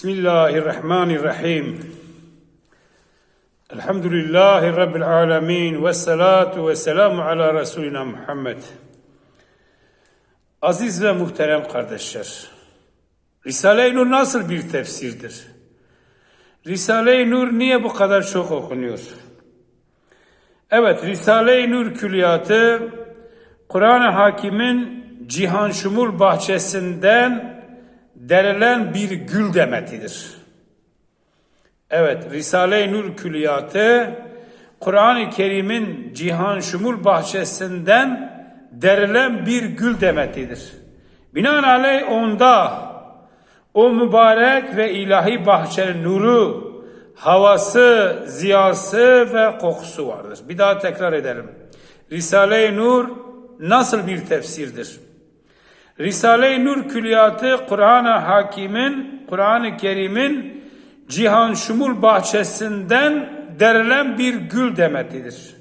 Bismillahirrahmanirrahim. Elhamdülillahi Rabbil alemin ve salatu ve selamu ala Resulina Muhammed. Aziz ve muhterem kardeşler, Risale-i Nur nasıl bir tefsirdir? Risale-i Nur niye bu kadar çok okunuyor? Evet, Risale-i Nur külliyatı Kur'an-ı Hakim'in cihan şumul bahçesinden derilen bir gül demetidir. Evet, Risale-i Nur külliyatı Kur'an-ı Kerim'in cihan şumul bahçesinden derilen bir gül demetidir. Binaenaleyh onda o mübarek ve ilahi bahçenin nuru, havası, ziyası ve kokusu vardır. Bir daha tekrar edelim. Risale-i Nur nasıl bir tefsirdir? Risale-i Nur külliyatı Kur'an-ı Hakim'in, Kur'an-ı Kerim'in cihan şumul bahçesinden derilen bir gül demetidir.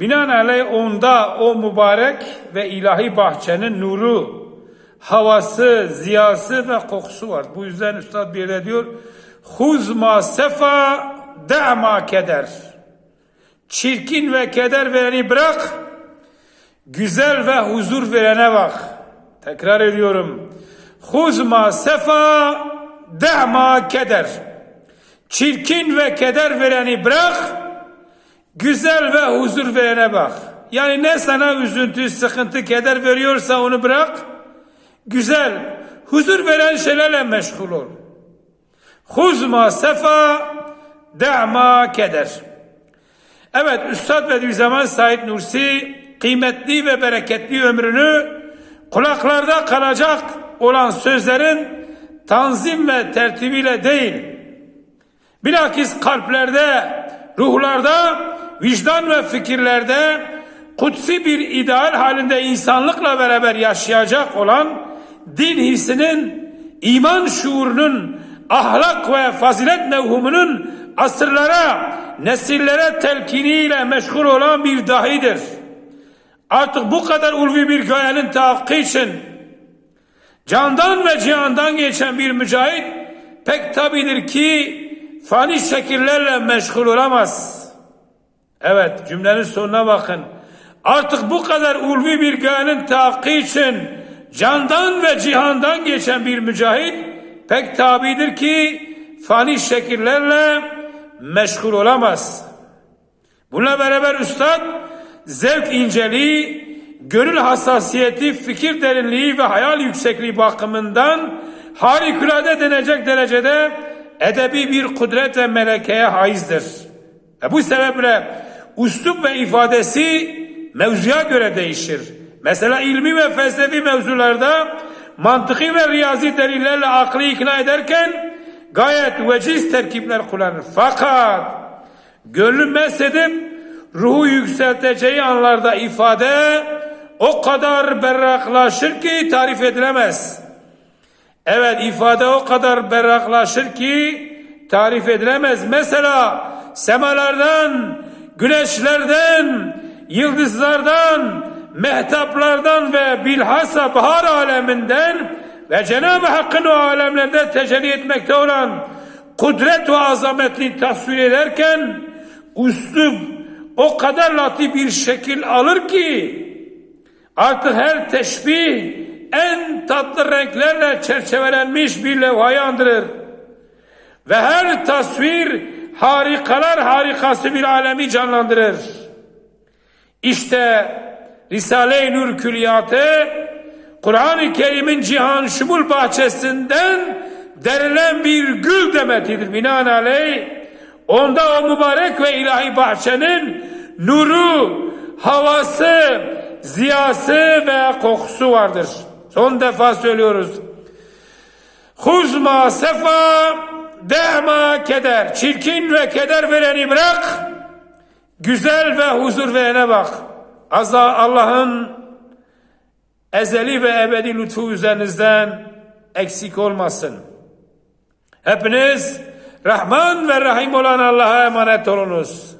Binaenaleyh onda o mübarek ve ilahi bahçenin nuru, havası, ziyası ve kokusu var. Bu yüzden Üstad bir yerde diyor, Huzma sefa da'ma keder. Çirkin ve keder vereni bırak, güzel ve huzur verene bak. Tekrar ediyorum. Huzma sefa da'ma keder. Çirkin ve keder vereni bırak, güzel ve huzur verene bak. Yani ne sana üzüntü, sıkıntı, keder veriyorsa onu bırak. Güzel, huzur veren şeylerle meşgul ol. Huzma sefa da'ma keder. Evet, Üstad Bediüzzaman Said Nursi kıymetli ve bereketli ömrünü kulaklarda kalacak olan sözlerin tanzim ve tertibiyle değil, bilakis kalplerde, ruhlarda, vicdan ve fikirlerde kutsi bir ideal halinde insanlıkla beraber yaşayacak olan din hissinin, iman şuurunun, ahlak ve fazilet mevhumunun asırlara, nesillere telkiniyle meşgul olan bir dahidir. Artık bu kadar ulvi bir gayenin tahakkı için candan ve cihandan geçen bir mücahit pek tabidir ki fani şekillerle meşgul olamaz. Evet cümlenin sonuna bakın. Artık bu kadar ulvi bir gayenin tahakkı için candan ve cihandan geçen bir mücahit pek tabidir ki fani şekillerle meşgul olamaz. Bununla beraber üstad zevk inceliği, gönül hassasiyeti, fikir derinliği ve hayal yüksekliği bakımından harikulade denecek derecede edebi bir kudret ve melekeye haizdir. E bu sebeple üslup ve ifadesi mevzuya göre değişir. Mesela ilmi ve felsefi mevzularda mantıki ve riyazi delillerle aklı ikna ederken gayet veciz terkipler kullanır. Fakat gönlü mesedip ruhu yükselteceği anlarda ifade o kadar berraklaşır ki tarif edilemez. Evet ifade o kadar berraklaşır ki tarif edilemez. Mesela semalardan, güneşlerden, yıldızlardan, mehtaplardan ve bilhassa bahar aleminden ve Cenab-ı Hakk'ın o alemlerde tecelli etmekte olan kudret ve azametini tasvir ederken üslup o kadar latif bir şekil alır ki artık her teşbih en tatlı renklerle çerçevelenmiş bir levhayı andırır. Ve her tasvir harikalar harikası bir alemi canlandırır. İşte Risale-i Nur külliyatı Kur'an-ı Kerim'in cihan şumul bahçesinden derilen bir gül demetidir. Binaenaleyh onda o mübarek ve ilahi bahçenin nuru, havası, ziyası ve kokusu vardır. Son defa söylüyoruz. Huzma sefa dema keder. Çirkin ve keder vereni bırak. Güzel ve huzur verene bak. Allah'ın ezeli ve ebedi lütfu üzerinizden eksik olmasın. Hepiniz Rahman ve Rahim olan Allah'a emanet olunuz.